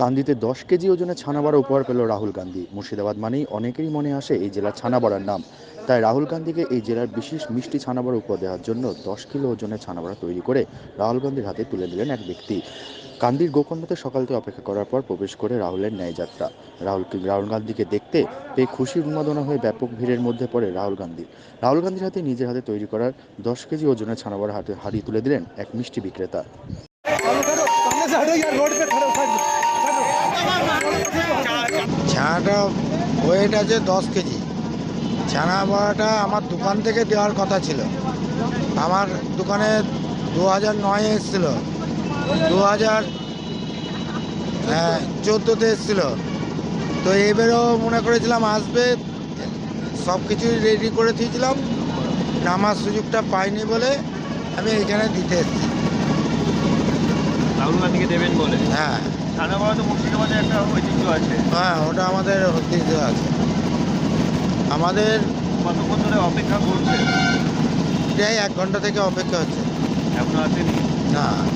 কান্দিতে দশ কেজি ওজনে ছানা বড়া উপহার পেল রাহুল গান্ধী। মুর্শিদাবাদ মানেই অনেকেরই মনে আসে এই জেলার ছানা বড়ার নাম। তাই রাহুল গান্ধীকে এই জেলার বিশেষ মিষ্টি ছানা বড়া উপহার দেওয়ার জন্য দশ কিলো ওজনের ছানা বড়া তৈরি করে রাহুল গান্ধীর হাতে তুলে দিলেন এক ব্যক্তি। কান্দির গোকর্ণতে সকাল থেকে অপেক্ষা করার পর প্রবেশ করে রাহুলের ন্যায়যাত্রা রাহুল রাহুল গান্ধীকে দেখতে পেয়ে খুশির উন্মাদনা হয়ে ব্যাপক ভিড়ের মধ্যে পড়ে রাহুল গান্ধী। রাহুল গান্ধীর হাতে নিজের হাতে তৈরি করার দশ কেজি ওজনের ছানা বড়া হাতে হারিয়ে তুলে দিলেন এক মিষ্টি বিক্রেতা। ছানাটা ওয়েট আছে দশ কেজি। ছানা বড়াটা আমার দোকান থেকে দেওয়ার কথা ছিল। আমার দোকানে দু হাজার নয় এসেছিল। দু হাজার হ্যাঁ চোদ্দোতে এসেছিল। তো এবারেও মনে করেছিলাম আসবে। সব কিছু রেডি করে দিয়েছিলাম। নামার সুযোগটা পাইনি বলে আমি এখানে দিতে এসেছি। রাহুল গান্ধীকে দেবেন বলে। হ্যাঁ। তো মুর্শিদাবাদে একটা ঐতিহ্য আছে। হ্যাঁ ওটা আমাদের ঐতিহ্য আছে। আমাদের কতক্ষণ ধরে অপেক্ষা করছে? প্রায় এক ঘণ্টা থেকে অপেক্ষা হচ্ছে। এখন আসেনি? না।